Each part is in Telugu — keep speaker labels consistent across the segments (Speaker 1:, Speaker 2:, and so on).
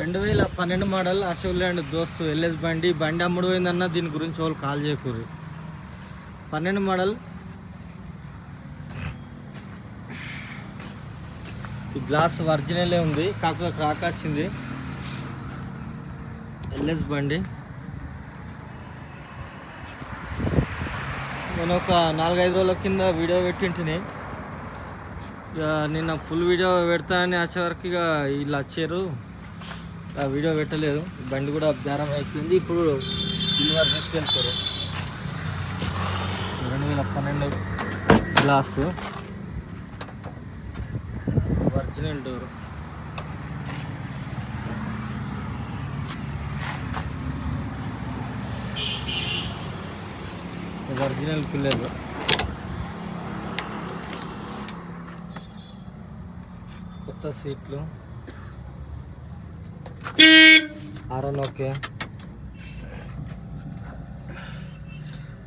Speaker 1: రెండు వేల పన్నెండు మోడల్ అశోక్ ల్యాండ్ దోస్తు ఎల్ఎస్ బండి. బండి అమ్ముడు పోయిందన్న దీని గురించి వాళ్ళు కాల్ చేయకూరు పన్నెండు మోడల్. ఈ గ్లాస్ ఒరిజినలే ఉంది. కాకపోతే క్రాక్ వచ్చింది. ఎల్ఎస్ బండి. నేను ఒక నాలుగైదు రోజుల కింద వీడియో పెట్టింటిని. ఇక నిన్న ఫుల్ వీడియో పెడతానని వచ్చే వరకు ఇక వీళ్ళు వచ్చారు. వీడియో పెట్టలేదు. బండి కూడా బేరం అయిపోయింది. ఇప్పుడు సిల్వర్ తీసుకెళ్తారు రెండు వేల పన్నెండు గ్లాసు. Original door. ఇది ఒరిజినల్ పిల్లలు. కొత్త సీట్లు. ఓకే.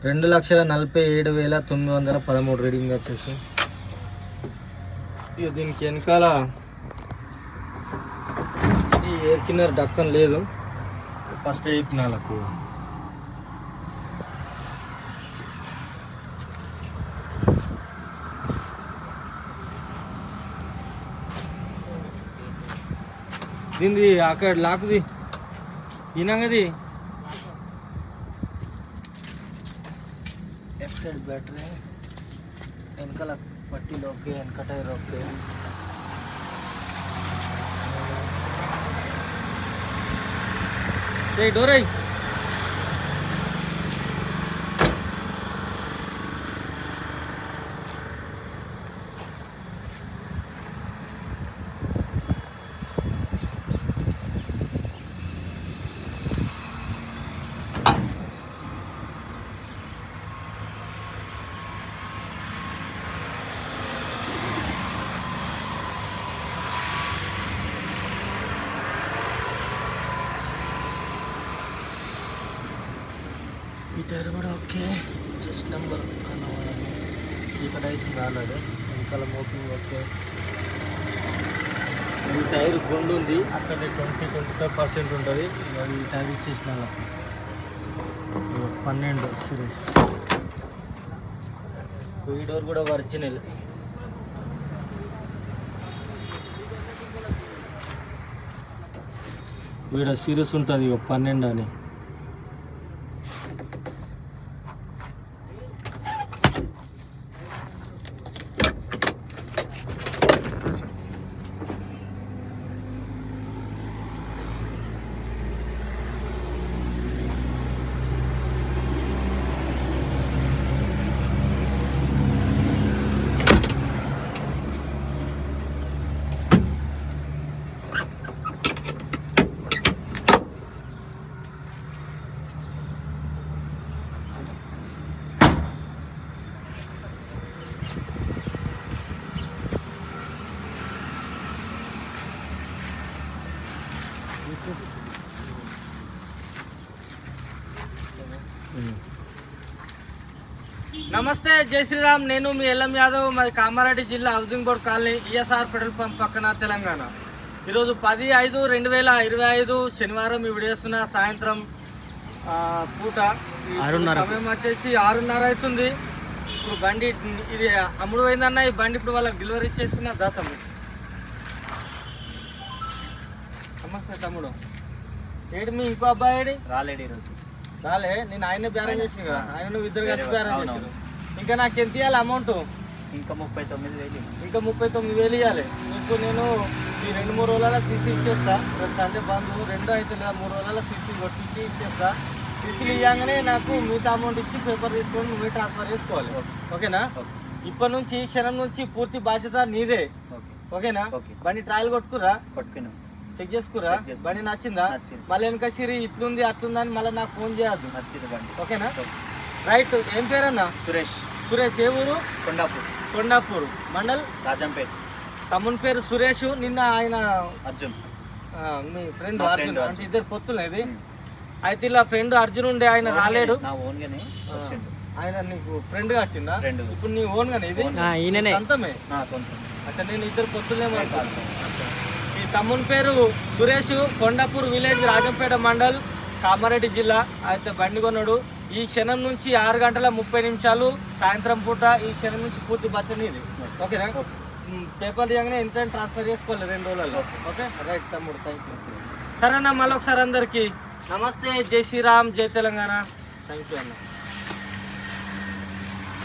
Speaker 1: రెండు లక్షల నలభై ఏడు వేల తొమ్మిది వందల పదమూడు రీడింగ్ వచ్చేసి. ఇక దీనికి వెనకాల ఈ ఎయిర్ కిన్నర్ డక్కన్ లేదు. ఫస్ట్ చెప్పినాలకు దీనిది అక్కడ లాకుది ఈనంగది లెఫ్ట్ సైడ్ బ్యాటరీ వెనకాల పట్టీలు ఓకే వెనక టైర్ ఓకే డోర్ అయ్యి ఈ టైర్ కూడా ఓకే. చెస్ట్ నెంబర్ కనబడదు చీకటి అయితే రాలేదు. వెనకాల మోపింగ్ ఓకే. ఈ టైర్ గుండు ఉంది. అక్కడ ట్వంటీ ట్వంటీ ఫైవ్ పర్సెంట్ ఉంటుంది. ఈ టైర్ ఇచ్చేసిన పన్నెండు సిరీస్. ఈ డోర్ కూడా ఒరిజినల్ వీడ సిరీస్ ఉంటుంది. ఇక పన్నెండు అని. నమస్తే జై శ్రీరామ్. నేను మీ ఎల్ఎం యాదవ్ మాది కామారెడ్డి జిల్లా housing board colony ESR petrol pump పక్కన తెలంగాణ. ఈరోజు పది ఐదు రెండు వేల ఇరవై ఐదు శనివారం ఈ విడేస్తున్న సాయంత్రం పూట. సమయం వచ్చేసి ఆరున్నర అవుతుంది. ఇప్పుడు బండి ఇది అమ్ముడు పోయిందన్న ఈ బండి ఇప్పుడు వాళ్ళకి డెలివరీ ఇచ్చేస్తున్న దాతం నమస్తే తమ్ముడు. ఏడు మీ ఇంకో అబ్బాయి ఏడి?
Speaker 2: రాలేడు ఈరోజు.
Speaker 1: రాలే నేను ఆయన బేరం చేసిన కదా. ఆయన నువ్వు ఇద్దరు కలిసి బేరం. చేసిన ఇంకా నాకు ఎంత ఇవ్వాలి అమౌంట్
Speaker 2: ఇంకా ముప్పై తొమ్మిది వేలు
Speaker 1: ఇంకా ముప్పై తొమ్మిది వేలు ఇవ్వాలి నీకు నేను ఈ రెండు మూడు రోజుల సీసీ ఇచ్చేస్తా. రేపు సండే బంధు రెండో అయితే లేదా. మూడు రోజుల సీసీ కొట్టించి ఇచ్చేస్తా. సీసీలు ఇవ్వగానే నాకు మిగతా అమౌంట్ ఇచ్చి పేపర్ తీసుకొని నువ్వే ట్రాన్స్ఫర్ చేసుకోవాలి. ఓకేనా?
Speaker 2: ఓకే.
Speaker 1: ఇప్పటి నుంచి ఈ క్షణం నుంచి పూర్తి బాధ్యత నీదే.
Speaker 2: ఓకే.
Speaker 1: ఓకేనా?
Speaker 2: ఓకే.
Speaker 1: బండి ట్రయల్ కొట్టుకురా.
Speaker 2: కొట్టుకున్నాం.
Speaker 1: చెక్ చేసుకురా. బండి నచ్చిందా. మళ్ళీ వెనక సిరి ఇట్లుంది అట్లుంది అని మళ్ళీ నాకు ఫోన్ చేయొద్దు.
Speaker 2: నచ్చింది బండి.
Speaker 1: ఓకేనా?
Speaker 2: ఓకే.
Speaker 1: రైట్ ఏం పేరన్నా?
Speaker 2: సురేష్.
Speaker 1: సురేష్ ఏ ఊరు?
Speaker 2: కొండాపూర్.
Speaker 1: కొండాపూర్. మండల్?
Speaker 2: రాజంపేట్.
Speaker 1: తమ్ముని పేరు సురేష్ నిన్న ఆయన
Speaker 2: అర్జున్.
Speaker 1: ఆ, మీ ఫ్రెండ్ అర్జున్ అంటే ఇద్దరు పొత్తులు ఇది.
Speaker 2: ఉమ్.
Speaker 1: అయితే ఇలా ఫ్రెండ్ అర్జున్ ఉండే ఆయన రాలేడు.
Speaker 2: నా ఓన్ గానే
Speaker 1: ఆ,
Speaker 2: వచ్చిండు.
Speaker 1: ఆయన నీకు ఫ్రెండ్గా వచ్చిందా. ఇప్పుడు నీ ఓన్ గానే ఇది. సొంతమే?
Speaker 2: నా సొంతం
Speaker 1: అచ్చా నేను ఇద్దరు పొత్తులేమో తమ్ముని పేరు సురేష్ కొండాపూర్ విలేజ్ రాజంపేట మండల్ కామారెడ్డి జిల్లా. అయితే బండి కొన్నాడు. ఈ క్షణం నుంచి ఆరు గంటల ముప్పై నిమిషాలు సాయంత్రం పూట ఈ క్షణం నుంచి పూర్తి బచ్చని ఇది ఓకేనా పేపర్ చేయగానే ఎంత ట్రాన్స్ఫర్ చేసుకోవాలి రెండు రోజులలో. ఓకే రైట్ తమ్ముడు థ్యాంక్ యూ సరే అన్న మళ్ళీ ఒకసారి అందరికీ. నమస్తే జై శ్రీరామ్ జై తెలంగాణ. థ్యాంక్ యూ అన్న.